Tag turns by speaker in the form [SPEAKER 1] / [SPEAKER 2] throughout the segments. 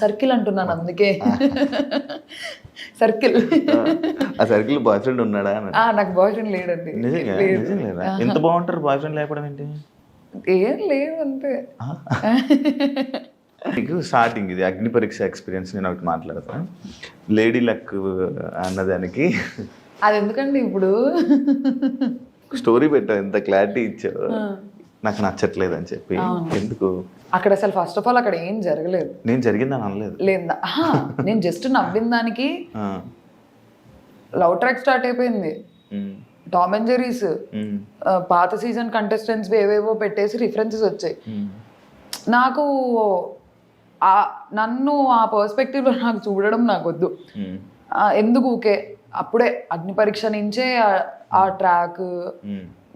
[SPEAKER 1] Circle అంటున్నాను అందుకే. Circle
[SPEAKER 2] ఆ సర్కిల్ బాయ్ ఫ్రెండ్ ఉన్నాడా
[SPEAKER 1] ఆ నాకు బాయ్ ఫ్రెండ్ లేడండి.
[SPEAKER 2] నిజంగా? నిజం లేదా? ఎంత బాగుంటారు బాయ్ ఫ్రెండ్ లేకపోవడం ఏంటి?
[SPEAKER 1] ఏం లేదు అంతే.
[SPEAKER 2] నీకు స్టార్టింగ్ ఇది అగ్ని పరీక్ష ఎక్స్పీరియన్స్ నేను ఒకటి మాట్లాడతాను లేడీ లక్ అన్నదానికి.
[SPEAKER 1] అది ఎందుకండి ఇప్పుడు?
[SPEAKER 2] స్టోరీ పెట్టావు ఎంత క్లారిటీ ఇచ్చావు. నాకు నచ్చట్లేదు అని చెప్పి. ఎందుకు?
[SPEAKER 1] అక్కడ అసలు ఫస్ట్ ఆఫ్ ఆల్ అక్కడ ఏం జరగలేదు.
[SPEAKER 2] నేను జరిగిందని అనలేదు.
[SPEAKER 1] లేదా. నేను జస్ట్ నవ్విన దానికి లవ్ ట్రాక్ స్టార్ట్ అయిపోయింది. టామ్ అండ్ జెరీస్ పాత సీజన్ కంటెస్టెంట్స్ ఏవేవో పెట్టేసి రిఫరెన్సెస్ వచ్చాయి. నాకు ఆ నన్ను ఆ పర్స్పెక్టివ్లో నాకు చూడడం నాకు వద్దు ఎందుకు ఊకే? అప్పుడే అగ్ని పరీక్ష నుంచే ఆ- ట్రాక్.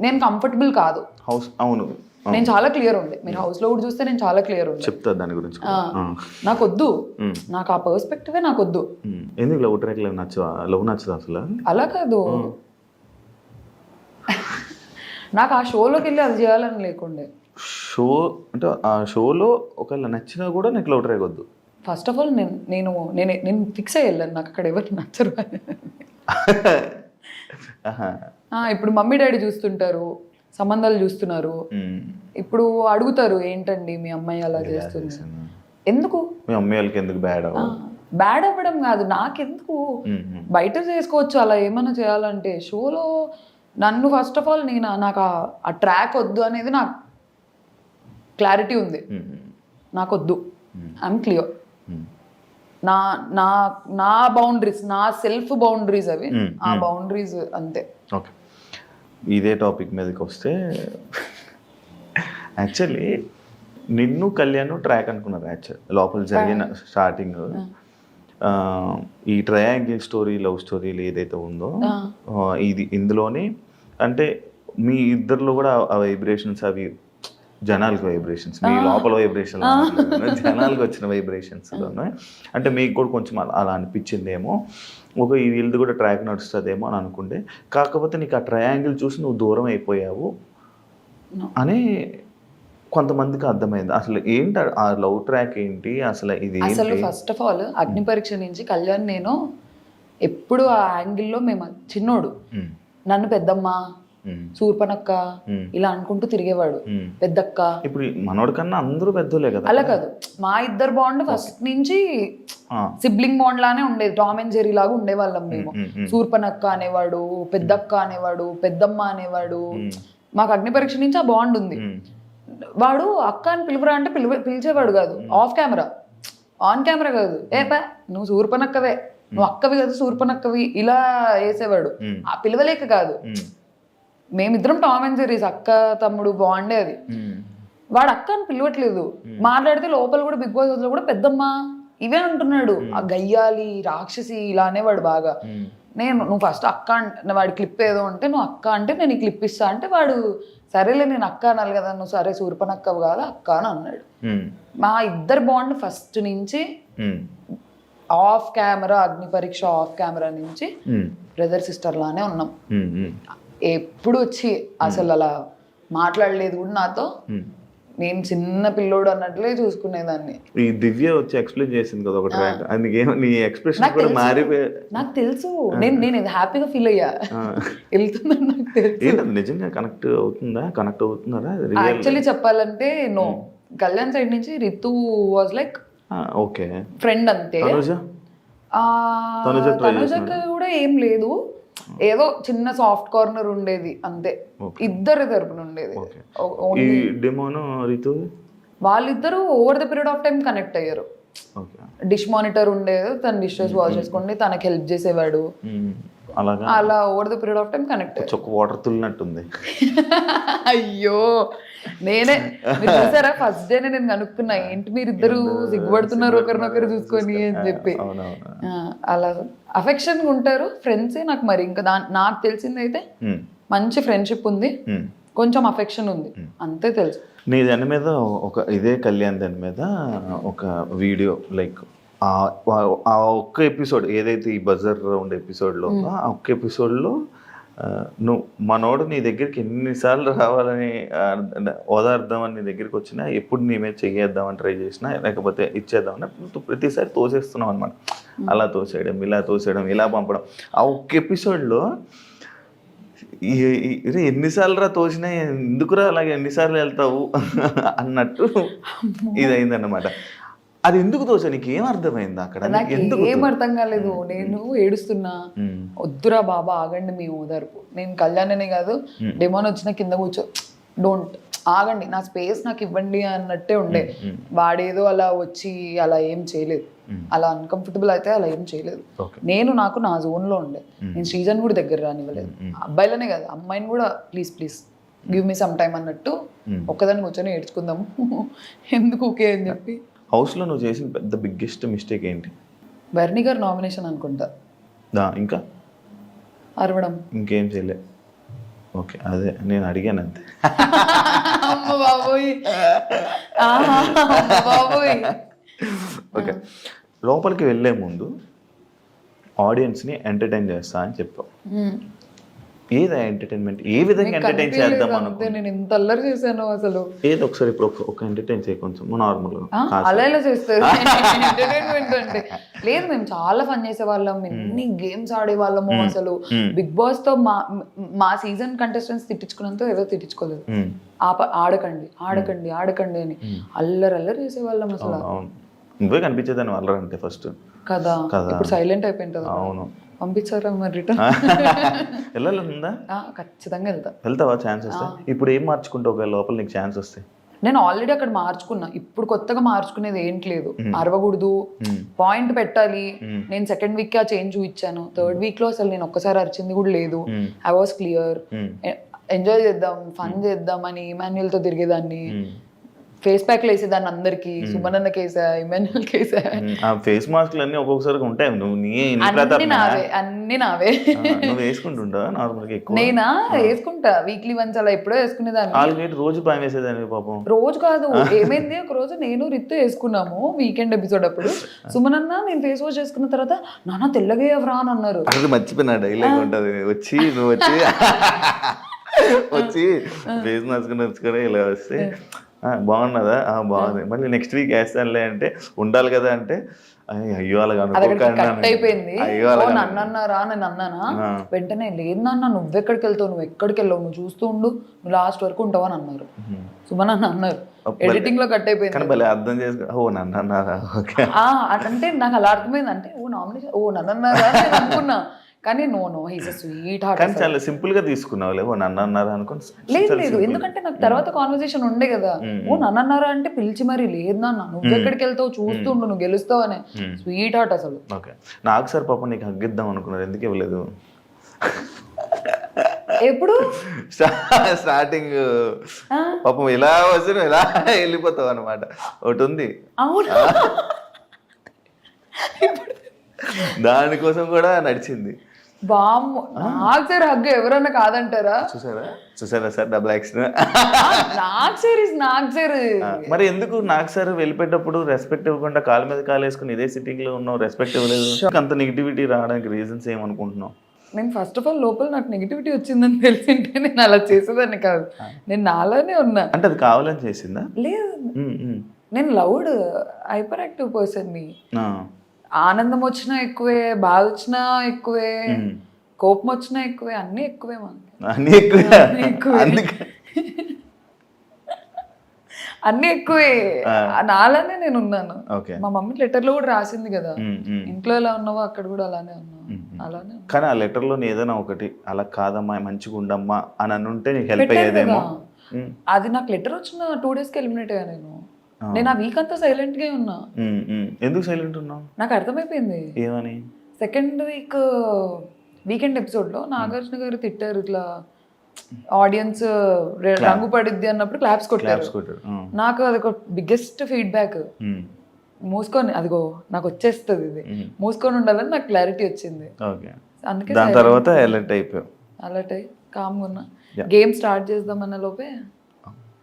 [SPEAKER 1] నేను కంఫర్టబుల్ కాదు.
[SPEAKER 2] హౌస్ అవును.
[SPEAKER 1] నేను చాలా క్లియర్ ఉండే. మీరు హౌస్లో కూడా చూస్తే నేను చాలా క్లియర్ ఉండే.
[SPEAKER 2] చెప్తా దాని గురించి.
[SPEAKER 1] నాకు వద్దు నాకు ఆ పర్స్పెక్టివే నాకు వద్దు.
[SPEAKER 2] ఎందుకు లవ్ ట్రాక్ లవ్ నచ్చవా లవ్ నచ్చదు అసలు?
[SPEAKER 1] అలా కాదు. నాకు ఆ షోలోకి వెళ్ళి అది చేయాలని లేకుండే.
[SPEAKER 2] షో అంటే ఆ షోలో ఒకవేళ నచ్చినా కూడా నీకు లవ్ ట్రాక్ వద్దు.
[SPEAKER 1] ఫస్ట్ ఆఫ్ ఆల్ నేను నేను నేను నేను ఫిక్స్ అయ్యి వెళ్ళాను. నాకు అక్కడ ఎవరు నచ్చరు. ఇప్పుడు మమ్మీ డాడీ చూస్తుంటారు. సంబంధాలు చూస్తున్నారు. ఇప్పుడు అడుగుతారు ఏంటండి మీ అమ్మాయి అలా చేస్తుంది? ఎందుకు?
[SPEAKER 2] మీ ఎందుకు బ్యాడ్
[SPEAKER 1] బ్యాడ్ అవ్వడం కాదు నాకెందుకు? బయట చేసుకోవచ్చు అలా ఏమైనా చేయాలంటే షోలో నన్ను ఫస్ట్ ఆఫ్ ఆల్ నేను నాకు ఆ- ట్రాక్ వద్దు అనేది నాకు క్లారిటీ ఉంది. నాకు వద్దు ఐఎమ్ క్లియర్ నా నా నా బౌండరీస్ నా సెల్ఫ్ బౌండరీస్ అవి ఆ బౌండరీస్ అంతే.
[SPEAKER 2] ఓకే ఇదే టాపిక్ మీదకి వస్తే యాక్చువల్లీ నిన్ను కళ్యాణ్ ట్రాక్ అనుకున్నారు యాక్చువల్ లోపల జరిగిన స్టార్టింగ్. ఈ ట్రయాంగిల్ స్టోరీ లవ్ స్టోరీలు ఏదైతే ఉందో ఇది ఇందులోనే అంటే మీ ఇద్దరిలో కూడా ఆ వైబ్రేషన్స్ అవి జనాలకు వైబ్రేషన్స్ మీ లోపల వైబ్రేషన్ జనాలకు వచ్చిన వైబ్రేషన్స్ అంటే మీకు కూడా కొంచెం అలా- అలా అనిపించిందేమో. ఒక ఈ వీళ్ళది కూడా ట్రాక్ నడుస్తుందేమో అని అనుకుంటే కాకపోతే నీకు ఆ ట్రయాంగిల్ చూసి నువ్వు దూరం అయిపోయావు. అని కొంతమందికి అర్థమైంది. అసలు ఏంటి ఆ లవ్ ట్రాక్ ఏంటి? అసలు ఇది
[SPEAKER 1] అసలు ఫస్ట్ ఆఫ్ ఆల్ అగ్ని పరీక్ష నుంచి కళ్యాణ్ నేను ఎప్పుడు ఆ యాంగిల్లో మేము చిన్నోడు. నన్ను పెద్దమ్మ సూర్పనక్క ఇలా అనుకుంటూ తిరిగేవాడు. పెద్దక్క.
[SPEAKER 2] ఇప్పుడు మనోడి కన్నా అందరూ పెద్దోలే కదా.
[SPEAKER 1] అలా కాదు. మా ఇద్దరు బాండ్ ఫస్ట్ నుంచి సిబ్లింగ్ బాండ్ లానే ఉండేది. టామ్ అండ్ జెరీ లాగా ఉండేవాళ్ళం మేము. సూర్పనక్క అనేవాడు పెద్దక్క అనేవాడు పెద్దమ్మ అనేవాడు. మాకు అగ్ని పరీక్ష నుంచి ఆ బాండ్ ఉంది. వాడు అక్క అని పిలుపురా అంటే పిలువ పిలిచేవాడు కాదు. ఆఫ్ కెమెరా ఆన్ కెమెరా కాదు. ఏ పా నువ్వు సూర్పనక్కవే. నువ్వు అక్కవి కదా సూర్పనక్కవి. ఇలా వేసేవాడు. ఆ పిలవలేక కాదు. మేమిద్దరం టామ్ అండ్ జెరీస్ అక్క తమ్ముడు బాండే అది. వాడు అక్క అని పిలవట్లేదు. మాట్లాడితే లోపల కూడా బిగ్ బాస్లో కూడా పెద్దమ్మ ఇవే అంటున్నాడు. ఆ గయ్యాలి రాక్షసి ఇలా అనేవాడు బాగా. నేను నువ్వు ఫస్ట్ అక్క అంటే వాడి క్లిప్ ఏదో ఉంటే నువ్వు అక్క అంటే నేను ఈ క్లిప్ ఇస్తా అంటే వాడు సరేలే నేను అక్క అనాలి కదా నువ్వు సరే సూర్పనక్కవు కాదు అక్క అని అన్నాడు. మా ఇద్దరు బాండ్ ఫస్ట్ నుంచి off camera Agni Pariksha off camera నుంచి బ్రదర్ సిస్టర్ లానే ఉన్నాం. ఎప్పుడు వచ్చి అసలు అలా మాట్లాడలేదు కూడా నాతో. నేను చిన్న పిల్లోడు అన్నట్లే చూసుకునేదాన్ని.
[SPEAKER 2] ఈ దివ్య వచ్చి ఎక్స్ప్లెయిన్ చేసింది కదా ఒక ట్రాక్ అందుకేమో నీ ఎక్స్ప్రెషన్ కూడా మారిపోయి.
[SPEAKER 1] నాకు తెలుసు. నేను నేను ఇది హ్యాపీగా ఫీల్ అయ్యా. వెళ్తుందని నాకు తెలుసు.
[SPEAKER 2] నిజంగా కనెక్ట్ అవుతుందా? కనెక్ట్ అవుతున్నారా?
[SPEAKER 1] యాక్చువల్లీ చెప్పాలంటే నో కళ్యాణ్ సైడ్ నుంచి Ritu was like
[SPEAKER 2] okay
[SPEAKER 1] friend అంతే.
[SPEAKER 2] తనుజ?
[SPEAKER 1] కూడా ఏం లేదు. ఏదో చిన్న సాఫ్ట్ కార్నర్ ఉండేది అంతే. ఇద్దరి తరపున ఉండేది.
[SPEAKER 2] ఈ
[SPEAKER 1] ఓన్లీ
[SPEAKER 2] డెమోను రితు?
[SPEAKER 1] వాళ్ళిద్దరూ over the period of time connect అయ్యారు. డిష్ మానిటర్ ఉండేది తన డిషెస్ వాష్ చేసుకుంటే తనకి హెల్ప్ చేసేవాడు.
[SPEAKER 2] అలాగా?
[SPEAKER 1] అలా over the period of time connect
[SPEAKER 2] water తుల్లినట్టుంది
[SPEAKER 1] అయ్యో! నేనే. మీరు చూసారా? ఫస్ట్ డే నేను కనుక్కున్నా. ఏంటి మీరు ఇద్దరు సిగ్గుపడుతున్నారు ఒకరినొకరు చూసుకొని అని చెప్పి. అలా అఫెక్షన్ ఉంటారు. ఫ్రెండ్సే నాకు మరి. ఇంకా దా నాకు తెలిసింది అయితే మంచి ఫ్రెండ్షిప్ ఉంది. కొంచెం అఫెక్షన్ ఉంది. అంతే తెలుసు.
[SPEAKER 2] నీ దాని మీద ఒక ఇదే కళ్యాణ్ దాని మీద ఒక వీడియో లైక్ ఆ ఒక్క ఎపిసోడ్ ఏదైతే ఈ బజర్ రౌండ్ ఎపిసోడ్లో ఆ ఒక్క ఎపిసోడ్లో నువ్వు మనోడు నీ దగ్గరికి ఎన్నిసార్లు రావాలని ఆ, ఓదార్దామని నీ దగ్గరికి వచ్చినా ఎప్పుడు నీ మీద చెయ్యేద్దామని ట్రై చేసినా లేకపోతే ఇచ్చేద్దామని ప్రతిసారి తోసేస్తున్నావు అనమాట అలా తోసేయడం ఇలా తోసేయడం ఇలా పంపడం. ఆ ఒక్క ఎపిసోడ్లో ఎన్నిసార్లు రా తోసినా ఎందుకురా అలాగే ఎన్నిసార్లు వెళ్తావు? అన్నట్టు ఇది అయిందన్నమాట అది ఎందుకు తోసా నీకు ఏం అర్థమైంది అక్కడ?
[SPEAKER 1] నాకు
[SPEAKER 2] ఎందుకు
[SPEAKER 1] ఏం అర్థం కాలేదు. నేను ఏడుస్తున్నా. వద్దురా బాబా ఆగండి మీ ఓదార్పు నేను కళ్యాణనే కాదు డెమోన్ వచ్చిన కింద కూర్చో. డోంట్ ఆగండి. నా స్పేస్ నాకు ఇవ్వండి అన్నట్టే ఉండే. వాడేదో అలా వచ్చి అలా ఏం చేయలేదు. అలా అన్కంఫర్టబుల్ అయితే అలా ఏం చేయలేదు. నేను నాకు నా zone లో ఉండే. నేను శ్రీజన్ కూడా దగ్గర రానివ్వలేదు. అబ్బాయిలనే కాదు అమ్మాయిని కూడా please please give me some time అన్నట్టు ఒక్కదాన్ని కూర్చొని ఏడ్చుకుందాము. ఎందుకు ఓకే అని చెప్పి.
[SPEAKER 2] హౌస్లో నువ్వు చేసిన పెద్ద బిగ్గెస్ట్ మిస్టేక్ ఏంటి?
[SPEAKER 1] బర్నీ గారు నామినేషన్ అనుకుంటా.
[SPEAKER 2] దా ఇంకా?
[SPEAKER 1] అరవడం.
[SPEAKER 2] ఇంకేం చేయలే. ఓకే అదే నేను అడిగాను అంతే.
[SPEAKER 1] అమ్మ బాబోయ్. ఆహా, అమ్మ బాబోయ్.
[SPEAKER 2] ఓకే లోపలికి వెళ్ళే ముందు ఆడియన్స్ని ఎంటర్టైన్ చేస్తా అని చెప్పావు. ఏది ఎంటర్టైన్మెంట్ ఏ విధంగా ఎంటర్టైన్ చేద్దాం అనుకో
[SPEAKER 1] నేను ఇంత అల్లరి చేశాను అసలు.
[SPEAKER 2] ఏది ఒకసారి ఇప్పుడు ఒక ఎంటర్టైన్ చేయ కొంచెం నార్మల్గా
[SPEAKER 1] ఆ, అలా ఎలా చేస్తారు? ఎంటర్టైన్మెంట్ అంటే. లేదు మేము చాలా ఫన్ చేసే వాళ్ళం ఎన్ని గేమ్స్ ఆడే వాళ్ళము అసలు. బిగ్ బాస్తో మా మా సీజన్ కంటెస్టెంట్స్ తిట్టించుకున్నంత ఏదో తిట్టించుకోలేదు. ఆప ఆడకండి ఆడకండి ఆడకండి అని. అల్లరి అల్లరి చేసే వాళ్ళం అసలు
[SPEAKER 2] నువ్వే కనిపించేదాన్ని వాళ్ళంటే ఫస్ట్
[SPEAKER 1] కదా
[SPEAKER 2] కదా.
[SPEAKER 1] ఇప్పుడు సైలెంట్ అయిపోయింది
[SPEAKER 2] అవును.
[SPEAKER 1] పంపించారా మరి రిటర్న్
[SPEAKER 2] వెళ్ళాలందా
[SPEAKER 1] ఖచ్చితంగా వెళ్తా.
[SPEAKER 2] వెళ్తావా ఛాన్స్ వస్తే? ఇప్పుడు ఏం మార్చుకుంటావు ఒకవేళ లోపల నీకు ఛాన్స్ వస్తే?
[SPEAKER 1] నేను ఆల్రెడీ అక్కడ మార్చుకున్నా. ఇప్పుడు కొత్తగా మార్చుకునేది ఏంటి లేదు. అరవకూడదు. పాయింట్ పెట్టాలి. నేను సెకండ్ వీక్ ఆ చేంజ్ చూపించాను. థర్డ్ వీక్లో అసలు నేను ఒక్కసారి అరిచింది కూడా లేదు. I was clear. ఎంజాయ్ చేద్దాం ఫన్ చేద్దాం అని ఇమాన్యుయల్తో తిరిగేదాన్ని. ఫేస్ ప్యాక్ వేసేదాన్ని అందరికి. సుమనన్న కేసా ఇమాన్యుయల్ కేసా
[SPEAKER 2] ఆ ఫేస్ మాస్క్లు అన్నీ ఒక్కొక్కసారి ఉంటాయి. నువ్వు నీ
[SPEAKER 1] అన్ని నావే అన్ని నావే.
[SPEAKER 2] నువ్వు వేసుకుంటుంటా ఎక్కువ?
[SPEAKER 1] నేనా? వేసుకుంటా. వీక్లీ వన్స్ అలా ఎప్పుడో వేసుకునేదాన్ని.
[SPEAKER 2] ఆల్రెడీ రోజు భయం వేసేదాన్ని పాపం.
[SPEAKER 1] రోజు కాదు ఏమైంది? ఒక రోజు నేను రిత్తు వేసుకున్నాము వీకెండ్ ఎపిసోడ్ అప్పుడు. సుమనన్న నేను ఫేస్ వాష్ చేసుకున్న తర్వాత నాన్న తెల్లగా ఎవరా అని అన్నారు.
[SPEAKER 2] అసలు మర్చిపోయినా డైలాగ్ ఉంటుంది. వచ్చి నువ్వు వచ్చి వచ్చి ఫేస్ మాస్క్ నచ్చుకొని ఇలా వస్తే "ఆ, బాగున్నదా? ఆ, బాగుంది. మళ్ళీ నెక్స్ట్ వీక్ వేస్తానులే అంటే ఉండాలి కదా అంటే "అయ్య, అలాగ
[SPEAKER 1] అయిపోయింది. అన్నారా నేను అన్నానా. వెంటనే లేదు నాన్న నువ్వెక్కడికి వెళ్తావు? నువ్వు ఎక్కడికి వెళ్ళావు? నువ్వు చూస్తూ ఉండు. నువ్వు లాస్ట్ వరకు ఉంటావు అని అన్నారు. సుమన్ అన్న అన్నారు. ఎడిటింగ్లో కట్ అయిపోయింది.
[SPEAKER 2] అర్థం చేసుకో ఓ
[SPEAKER 1] అంటే నాకు అలా అర్థమైంది. అంటే ఓ నామినేషన్ ఓ నన్ను అనుకున్నా. కానీ no no he's sweetheart
[SPEAKER 2] కానీ చాలా సింపుల్గా తీసుకున్నావులే ఓ నన్ను అన్నారా అనుకోని
[SPEAKER 1] లేదు లేదు. ఎందుకంటే నాకు తర్వాత కాన్వర్సేషన్ ఉండే కదా. ఓ నన్ను అన్నారా అంటే పిలిచి మరి లేదు నాన్న. నువ్వు ఎక్కడికి వెళ్తావు? చూస్తుండు నువ్వు గెలుస్తావు అని స్వీట్ హార్ట్ అసలు.
[SPEAKER 2] ఓకే నాకు సార్ పాపం నీకు హగ్గిద్దాం అనుకున్నారు. ఎందుకు ఇవ్వలేదు?
[SPEAKER 1] ఎప్పుడు?
[SPEAKER 2] స్టార్టింగ్ పాపం ఇలా వచ్చి నువ్వు ఇలా వెళ్ళిపోతావు అనమాట ఒకటి ఉంది.
[SPEAKER 1] అవును?
[SPEAKER 2] దానికోసం కూడా నడిచింది.
[SPEAKER 1] బామ్ నాకు సార్ హగ్గు ఎవరన్నా కాదంటారా?
[SPEAKER 2] చూసారా? చూసారా సార్ డబుల్ యాక్షన్
[SPEAKER 1] నాకు సార్ ఇస్ నాకు సార్.
[SPEAKER 2] మరి ఎందుకు నాకు సార్ వెళ్ళిపోయేటప్పుడు రెస్పెక్ట్ ఇవ్వకుండా కాలు మీద కాలు వేసుకుని ఇదే సిట్టింగ్లో ఉన్నావు రెస్పెక్ట్ ఇవ్వలేదు? అంత నెగిటివిటీ రావడానికి రీజన్స్ ఏమనుకుంటున్నావు?
[SPEAKER 1] నేను ఫస్ట్ ఆఫ్ ఆల్ లోపల నాకు నెగిటివిటీ వచ్చిందని తెలిసింటే నేను అలా చేసేదాన్ని కాదు. నేను నాలానే ఉన్నా.
[SPEAKER 2] అంటే అది కావాలని చేసిందా?
[SPEAKER 1] లేదు. నేను లౌడ్ హైపర్ యాక్టివ్ పర్సన్ని ఆనందం వచ్చినా ఎక్కువే బాధ వచ్చినా ఎక్కువే. కోపం వచ్చినా ఎక్కువే అన్నీ ఎక్కువే.
[SPEAKER 2] అన్నీ ఎక్కువ.
[SPEAKER 1] అన్నీ ఎక్కువే. నాలానే నేను ఉన్నాను మా మమ్మీ లెటర్లో కూడా రాసింది కదా. ఇంట్లో ఎలా ఉన్నావో అక్కడ కూడా అలానే ఉన్నావు. అలానే.
[SPEAKER 2] కానీ ఆ లెటర్లో ఏదైనా ఒకటి అలా కాదమ్మా మంచిగా ఉండమ్మా అని అనుంటే నీకు హెల్ప్ అయ్యేదేమో.
[SPEAKER 1] అది నాకు లెటర్ వచ్చిన టూ డేస్కి ఎలిమినేట్ అయ్యా నేను. నేను ఆ వీక్ అంతా సైలెంట్గా ఉన్నా.
[SPEAKER 2] ఎందుకు సైలెంట్ ఉన్నావు?
[SPEAKER 1] నాకు అర్థమైపోయింది.
[SPEAKER 2] ఏమని?
[SPEAKER 1] సెకండ్ వీక్ వీకెండ్ ఎపిసోడ్లో నాగార్జున గారు తిట్టారు ఇట్లా ఆడియన్స్ రంగు పడిద్ది అన్నప్పుడు క్లాప్స్ కొట్టారు. నాకు అది ఒక బిగ్గెస్ట్ ఫీడ్బ్యాక్ మూసుకొని అదిగో నాకు వచ్చేస్తుంది ఇది. మూసుకొని ఉండాలని నాకు క్లారిటీ వచ్చింది. అందుకే
[SPEAKER 2] దాని తర్వాత అలర్ట్ అయిపోయావు.
[SPEAKER 1] అలర్ట్ అయ్యి కామ్గా ఉన్నా. గేమ్ స్టార్ట్ చేద్దామన్న లోపే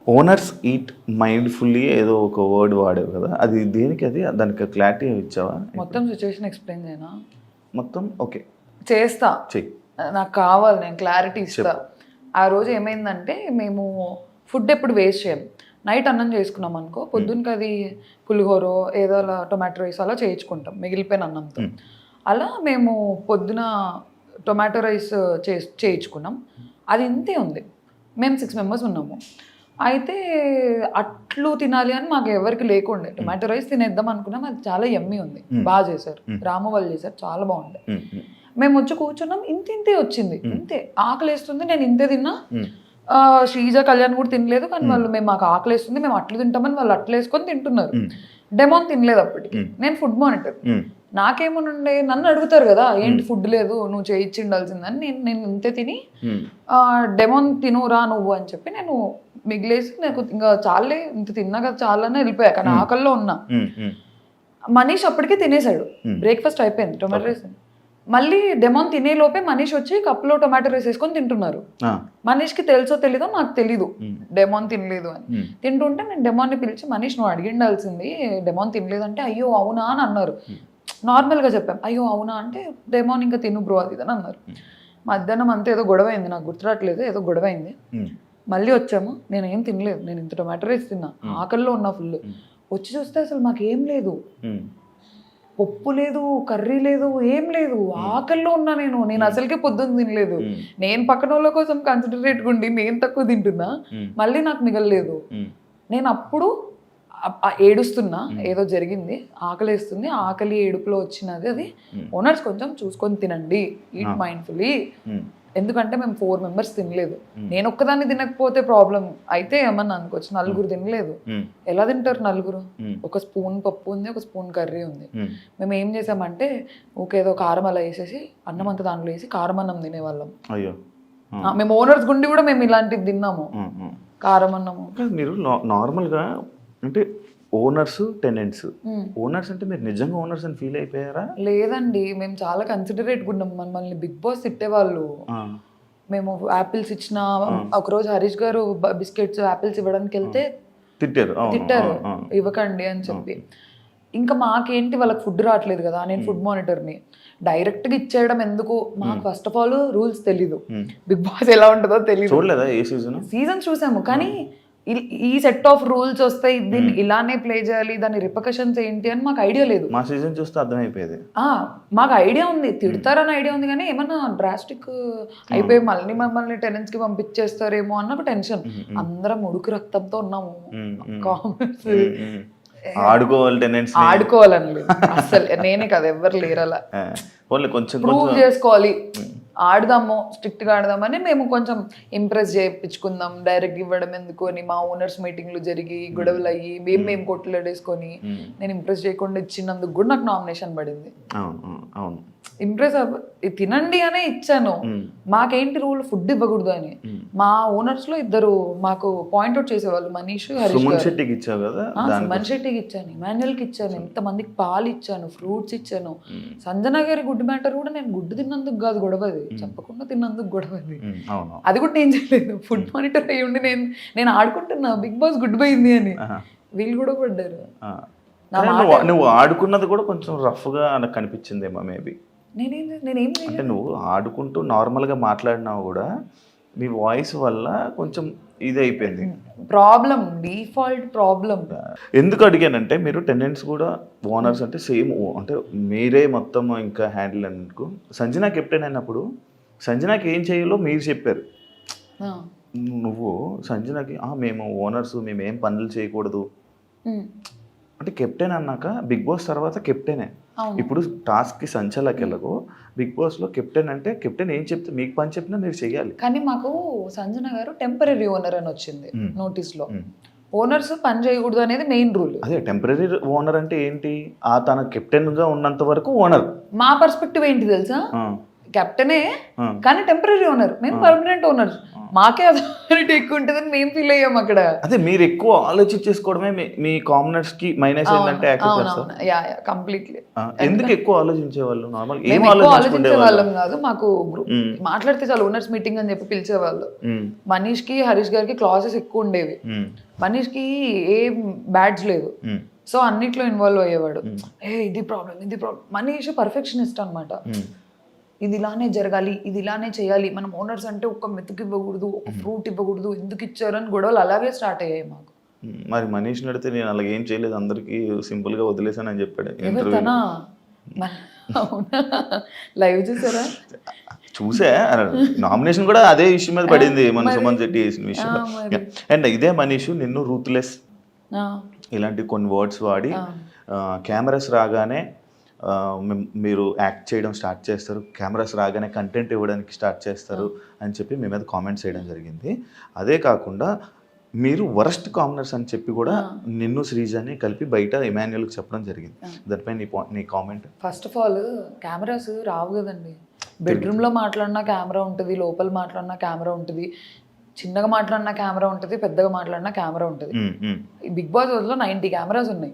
[SPEAKER 2] ఓనర్స్ ఈట్ మైండ్ఫుల్లీ ఏదో ఒక వర్డ్ వాడావు కదా అది దేనికి అది? దానికి క్లారిటీ ఇచ్చావా?
[SPEAKER 1] మొత్తం సిచ్యువేషన్ ఎక్స్ప్లెయిన్ చేయనా?
[SPEAKER 2] మొత్తం ఓకే.
[SPEAKER 1] చేస్తా.
[SPEAKER 2] చెయ్యి.
[SPEAKER 1] నాకు కావాలి నేను క్లారిటీ ఇస్తా. ఆ రోజు ఏమైందంటే మేము ఫుడ్ ఎప్పుడు వేస్ట్ చేయం. నైట్ అన్నం చేసుకున్నాం అనుకో పొద్దున్నకి అది పులిహోర ఏదో అలా టొమాటో రైస్ అలా చేయించుకుంటాం మిగిలిపోయిన అన్నంతో. అలా మేము పొద్దున టొమాటో రైస్ చే చేయించుకున్నాం. అది ఇంతే ఉంది. మేము సిక్స్ మెంబర్స్ ఉన్నాము. అయితే అట్లు తినాలి అని మాకు ఎవరికి లేకుండే. టొమాటో రైస్ తినేద్దాం అనుకున్నాం. అది చాలా ఎమ్మి ఉంది. బాగా చేశారు. రాము వాళ్ళు చేశారు. చాలా బాగుండే. మేము. వచ్చి కూర్చున్నాం. ఇంత ఇంతే వచ్చింది ఇంతే. ఆకలి వేస్తుంది నేను ఇంతే తిన్నా. శ్రీజ కళ్యాణ్ కూడా తినలేదు. కానీ వాళ్ళు మేము మాకు ఆకలి వేస్తుంది మేము అట్లు తింటామని వాళ్ళు అట్లు వేసుకొని తింటున్నారు. డెమోన్ తినలేదు అప్పటికి. నేను ఫుడ్ మానిటర్. నాకేమనుండే? నన్ను అడుగుతారు కదా ఏంటి ఫుడ్ లేదు? నువ్వు చేయించి ఉండాల్సిందని. నేను నేను ఇంతే తిని డెమోన్ తినురా నువ్వు? అని చెప్పి నేను మిగిలేసి నాకు ఇంకా చాలే ఇంత తిన్నా కదా చాలని వెళ్ళిపోయా కానీ ఆకల్లో ఉన్నా. మనీష్ అప్పటికే తినేశాడు. బ్రేక్ఫాస్ట్ అయిపోయింది టొమాటో రైస్. మళ్ళీ డెమోన్ తినే లోపే మనీష్ వచ్చి కప్పులో టొమాటో రైస్ వేసుకొని తింటున్నారు. మనీష్కి తెలుసో తెలీదో నాకు తెలీదు. డెమోన్ తినలేదు అని. తింటుంటే నేను డెమోన్ని పిలిచి మనీష్ నువ్వు అడిగిండాల్సింది డెమోన్ తినలేదు అంటే అయ్యో అవునా? అని అన్నారు. నార్మల్గా చెప్పాం అయ్యో అవునా? అంటే డెమోన్ ఇంకా తిను బ్రో అది అని అన్నారు. మధ్యాహ్నం అంతా ఏదో గొడవ అయింది నాకు గుర్తురాట్లేదు ఏదో గొడవ అయింది. మళ్ళీ వచ్చాము. నేను ఏం తినలేదు. నేను ఇంత టొమాటో రైస్ తిన్నా. ఆకల్లో ఉన్నా ఫుల్ వచ్చి చూస్తే అసలు మాకేం లేదు. పప్పు లేదు కర్రీ లేదు ఏం లేదు. ఆకల్లో ఉన్నా నేను. నేను అసలుకే పొద్దున్న తినలేదు. నేను పక్కన వాళ్ళ కోసం కాన్సన్ట్రేట్ ఉండి నేను తక్కువ తింటున్నా. మళ్ళీ నాకు మిగలలేదు. నేను అప్పుడు ఏడుస్తున్నా. ఏదో జరిగింది. ఆకలేస్తుంది. ఆకలి ఏడుపులో వచ్చినది అది. ఓనర్స్ కొంచెం చూసుకొని తినండి. ఈట్ మైండ్ఫుల్లీ ఎందుకంటే మేము ఫోర్ మెంబర్స్ తినలేదు. నేను ఒక్కదాన్ని తినకపోతే ప్రాబ్లం అయితే ఏమన్నా అనుకోవచ్చు నలుగురు తినలేదు.
[SPEAKER 2] ఉమ్,
[SPEAKER 1] ఎలా తింటారు నలుగురు. ఒక స్పూన్ పప్పు ఉంది ఒక స్పూన్ కర్రీ ఉంది. మేము ఏం చేసామంటే ఊకేదో కారం అలా వేసేసి అన్నం అంతా దాంట్లో వేసి కారం అన్నం తినేవాళ్ళం.
[SPEAKER 2] అయ్యో.
[SPEAKER 1] మేము ఓనర్స్ గుండి కూడా మేము ఇలాంటివి తిన్నాము. కారం అన్నము.
[SPEAKER 2] మీరు నార్మల్గా అంటే ఓనర్స్ టెనెంట్స్. ఓనర్స్ అంటే మీరు నిజంగా ఓనర్స్ అని ఫీల్ అయిపోయారా?
[SPEAKER 1] లేదండి మేము చాలా కన్సిడరేట్ ఉన్నాం. మమ్మల్ని బిగ్ బాస్ తిట్టేవాళ్ళు. మేము యాపిల్స్ ఇచ్చిన ఒకరోజు హరీష్ గారు బిస్కెట్స్ యాపిల్స్ ఇవ్వడానికి వెళ్తే
[SPEAKER 2] తిట్టారు.
[SPEAKER 1] తిట్టారు. ఇవ్వకండి అని చెప్పి. ఇంకా మాకేంటి వాళ్ళకి ఫుడ్ రావట్లేదు కదా నేను ఫుడ్ మానిటర్ని డైరెక్ట్గా ఇచ్చేయడం ఎందుకు? మాకు ఫస్ట్ ఆఫ్ ఆల్ రూల్స్ తెలీదు.
[SPEAKER 2] మ్మ్.
[SPEAKER 1] బిగ్ బాస్ ఎలా ఉంటుందో
[SPEAKER 2] ఏ సీజన్
[SPEAKER 1] సీజన్ చూసాము కానీ ఈ- సెట్ ఆఫ్ రూల్స్ వస్తాయి దీన్ని ఇలానే ప్లే చేయాలి దాని రిపకషన్స్ ఏంటి అని మాకు ఐడియా లేదు.
[SPEAKER 2] మా సీజన్ చూస్తే అర్థమైపోయేది.
[SPEAKER 1] ఆ, మాకు ఐడియా ఉంది. తిడతారని ఐడియా ఉంది కానీ ఏమన్నా డ్రాస్టిక్ అయిపోయి మళ్ళీ మమ్మల్ని టెనెన్స్కి పంపించేస్తారేమో అన్న ఒక టెన్షన్ అందరం ఉడుకు రక్తంతో ఉన్నాము. కామెంట్స్.
[SPEAKER 2] ఆడుకోవాలి టెనెన్స్
[SPEAKER 1] ఆడుకోవాలని లేదు. అసలు నేనే కదా ఎవరు లేరు అలా.
[SPEAKER 2] కొంచెం
[SPEAKER 1] ప్రూవ్ చేసుకోవాలి. ఆడదాము స్ట్రిక్ట్గా ఆడదామని మేము కొంచెం ఇంప్రెస్ చేయించుకుందాం. డైరెక్ట్ ఇవ్వడం ఎందుకు అని మా ఓనర్స్ మీటింగ్లు జరిగి గొడవలు అయ్యి మేము. మేము. కొట్లాడేసుకొని నేను ఇంప్రెస్ చేయకుండా ఇచ్చినందుకు కూడా నాకు నామినేషన్ పడింది.
[SPEAKER 2] అవును, అవును.
[SPEAKER 1] ఇంప్రెస్ తినండి అనే ఇచ్చాను. మాకేంటి రూల్? ఫుడ్ ఇవ్వకూడదు అని. మా ఓనర్స్లో ఇద్దరు మాకు పాయింట్అవుట్ చేసేవాళ్ళు మనీష్
[SPEAKER 2] సుమన్ శెట్టికి ఇచ్చావు కదా
[SPEAKER 1] సుమన్ శెట్టికి ఇచ్చాను ఇమాన్యుయల్కి ఇచ్చాను ఎంతమందికి పాలు ఇచ్చాను ఫ్రూట్స్ ఇచ్చాను. సంజన గారి గుడ్ మ్యాటర్ కూడా నేను గుడ్డు తిన్నందుకు కాదు గొడవది. చెప్పకుండా తిన్నందుకు గొడవది. అది కూడా నేను చేయలేదు. ఫుడ్ మానిటర్ అయ్యి ఉండి నేను నేను ఆడుకుంటున్నా బిగ్ బాస్ గుడ్ పోయింది అని. వీళ్ళు కూడా పడ్డారు.
[SPEAKER 2] నువ్వు ఆడుకున్నది కూడా కొంచెం రఫ్గా నాకు కనిపించిందేమో మేబీ
[SPEAKER 1] నేనేం.
[SPEAKER 2] అంటే నువ్వు ఆడుకుంటూ నార్మల్గా మాట్లాడినావు కూడా నీ వాయిస్ వల్ల కొంచెం ఇది అయిపోయింది
[SPEAKER 1] ప్రాబ్లం డిఫాల్ట్ ప్రాబ్లం
[SPEAKER 2] ఎందుకు అడిగానంటే మీరు టెనెంట్స్ కూడా ఓనర్స్ అంటే సేమ్ అంటే మీరే మొత్తం ఇంకా హ్యాండిల్ అందుకు సంజనా కెప్టెన్ అయినప్పుడు సంజనాకి ఏం చేయాలో మీరు చెప్పారు. నువ్వు సంజనాకి "ఆ, మేము ఓనర్స్ మేము ఏం పనులు చేయకూడదు. అంటే కెప్టెన్ అన్నాక బిగ్ బాస్ తర్వాత కెప్టెనే. ఇప్పుడు టాస్క్కి సంచలకి వెళ్ళకు బిగ్ బాస్లో కెప్టెన్ అంటే కెప్టెన్ ఏం చెప్తే మీకు పని చెప్పినా మీరు చెయ్యాలి
[SPEAKER 1] కానీ మాకు సంజన గారు టెంపరీ ఓనర్ అని వచ్చింది
[SPEAKER 2] మ్మ్.
[SPEAKER 1] నోటీస్లో
[SPEAKER 2] మ్మ్.
[SPEAKER 1] ఓనర్స్ పని చేయకూడదు అనేది మెయిన్ రూల్.
[SPEAKER 2] అదే టెంపరీ ఓనర్ అంటే ఏంటి? ఆ తన కెప్టెన్గా ఉన్నంత వరకు ఓనర్.
[SPEAKER 1] మా పర్స్పెక్టివ్ ఏంటి తెలుసా? కెప్టెనే కానీ టెంపరీ ఓనర్. మేము పర్మనెంట్ ఓనర్. మాకే అథారిటీ ఎక్కువ ఉంటుందని మేము ఫీల్ అయ్యాం అక్కడ.
[SPEAKER 2] అదే మీరు ఎక్కువ ఆలోచించేసుకోవడమే మీ- మీ కామనర్స్కి మైనస్ ఏంటంటే
[SPEAKER 1] యా యా కంప్లీట్లీ
[SPEAKER 2] ఎందుకు ఎక్కువ ఆలోచించేవాళ్ళు? నార్మల్ ఏం
[SPEAKER 1] మేము ఎక్కువ ఆలోచించే వాళ్ళం కాదు. మాకు. మాట్లాడితే చాలు ఓనర్స్ మీటింగ్ అని చెప్పి పిలిచేవాళ్ళు. మనీష్కి హరీష్ గారికి క్లాసెస్ ఎక్కువ ఉండేవి. మనీష్కి ఏం బ్యాడ్జ్ లేదు సో అన్నిట్లో ఇన్వాల్వ్ అయ్యేవాడు. ఏ ఇది ప్రాబ్లం ఇది ప్రాబ్లం మనీష్ పర్ఫెక్షనిస్ట్ అన్నమాట. ఇది ఇలానే జరగాలి ఇది ఇలానే చేయాలి. మనం ఓనర్స్ అంటే ఒక మెతుకు ఇవ్వకూడదు ఒక ఫ్రూట్ ఇవ్వకూడదు ఎందుకు ఇచ్చారని గొడవలు అలాగే స్టార్ట్ అయ్యాయి మాకు.
[SPEAKER 2] ఉమ్, మరి మనీష్ని అడిగితే నేను అలాగ ఏం చేయలేదు అందరికీ సింపుల్గా వదిలేసాను అని చెప్పాడు.
[SPEAKER 1] లైవ్ చూసారా?
[SPEAKER 2] చూసా. నామినేషన్ కూడా అదే ఇష్యూ మీద పడింది మన సుమన్ శెట్టి చేసిన విషయం. అండ్ ఇదే మనీషు నిన్ను రూత్లెస్ ఇలాంటి కొన్ని వర్డ్స్ వాడి కెమెరాస్ రాగానే మీరు యాక్ట్ చేయడం స్టార్ట్ చేస్తారు. కెమెరాస్ రాగానే కంటెంట్ ఇవ్వడానికి స్టార్ట్ చేస్తారు అని చెప్పి మీ మీద కామెంట్స్ చేయడం జరిగింది. అదే కాకుండా మీరు వరస్ట్ కామనర్స్ అని చెప్పి కూడా నిన్ను శ్రీజాని కలిపి బయట ఇమాన్యుల్కి చెప్పడం జరిగింది. దానిపై నీ నీ comment.
[SPEAKER 1] First of all cameras రావు కదండి. బెడ్రూమ్లో మాట్లాడినా కెమెరా ఉంటుంది లోపల మాట్లాడినా కెమెరా ఉంటుంది. చిన్నగా మాట్లాడినా కెమెరా ఉంటుంది పెద్దగా మాట్లాడినా కెమెరా ఉంటుంది. బిగ్ బాస్లో నైన్టీ కెమెరాస్ ఉన్నాయి.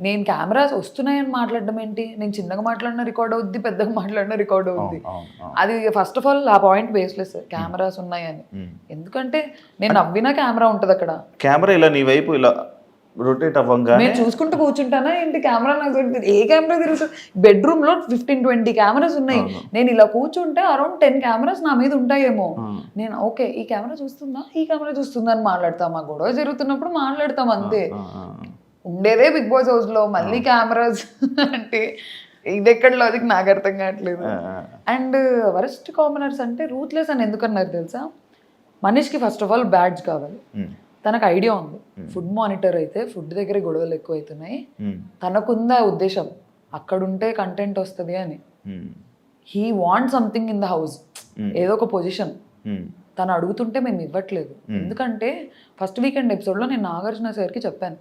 [SPEAKER 1] నేను కెమెరాస్ వస్తున్నాయని మాట్లాడడం ఏంటి? నేను చిన్నగా మాట్లాడినా రికార్డ్ అవుద్ది పెద్దగా మాట్లాడినా రికార్డ్ అవుద్ది. అది ఫస్ట్ ఆఫ్ ఆల్ ఆ పాయింట్ బేస్లెస్ కెమెరాస్ ఉన్నాయని. ఎందుకంటే నేను నవ్వినా కెమెరా ఉంటుంది అక్కడ
[SPEAKER 2] కెమెరా ఇలా నీ వైపు ఇలా రొటేట్ అవ్వంగానే
[SPEAKER 1] నేను చూసుకుంటూ కూర్చుంటానా? ఏంటి కెమెరా నాకు. ఏ కెమెరా తిరుగుతుంది బెడ్రూమ్లో ఫిఫ్టీన్ ట్వంటీ కెమెరాస్ ఉన్నాయి. నేను ఇలా కూర్చుంటే అరౌండ్ టెన్ కెమెరాస్ నా మీద ఉంటాయేమో. నేను ఓకే ఈ కెమెరా చూస్తుందా? ఈ కెమెరా చూస్తుందా అని మాట్లాడతాం ఆ గొడవ జరుగుతున్నప్పుడు మాట్లాడతాం అంతే. ఉండేదే బిగ్ బాస్ హౌస్లో మళ్ళీ కెమెరాస్ అంటే ఇది ఎక్కడ లాజిక్ నాకు అర్థం కావట్లేదు. అండ్ వరస్ట్ కామనర్స్ అంటే రూత్లెస్ అని ఎందుకన్నారు తెలుసా? మనీష్కి ఫస్ట్ ఆఫ్ ఆల్ బ్యాడ్జ్ కావాలి. తనకు ఐడియా ఉంది. ఫుడ్ మానిటర్ అయితే ఫుడ్ దగ్గర గొడవలు ఎక్కువ అవుతున్నాయి
[SPEAKER 2] ఉమ్,
[SPEAKER 1] తనకుందా ఉద్దేశం అక్కడుంటే కంటెంట్ వస్తుంది అని. He want something in the house ఏదో ఒక పొజిషన్ తను అడుగుతుంటే మేము ఇవ్వట్లేదు. ఎందుకంటే ఫస్ట్ వీకెండ్ ఎపిసోడ్లో నేను నాగార్జున సార్కి చెప్పాను.